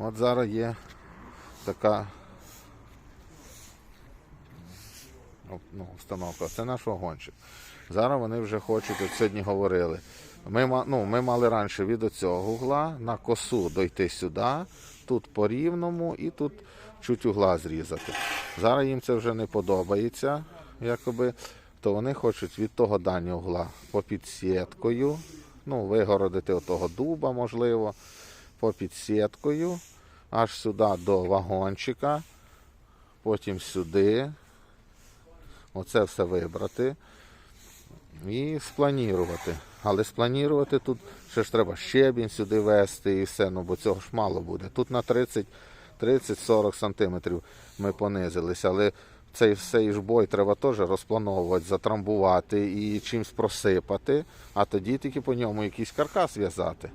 От зараз є така ну, установка. Це наш вагончик. Зараз вони вже хочуть, от сьогодні говорили. Ми, ну, ми мали раніше від цього угла на косу дойти сюди, тут по рівному і тут чуть угла зрізати. Зараз їм це вже не подобається, якоби, то вони хочуть від того дальнього угла попід сіткою, ну, вигородити отого дуба, можливо, попід сіткою, аж сюди до вагончика, потім сюди. Оце все вибрати і спланірувати. Але спланірувати тут ще ж треба щебінь сюди вести і все, ну бо цього ж мало буде. Тут на 30 30-40 сантиметрів ми понизилися, але цей цей ж треба теж розплановувати, затрамбувати і чимось просипати, а тоді тільки по ньому якийсь каркас в'язати.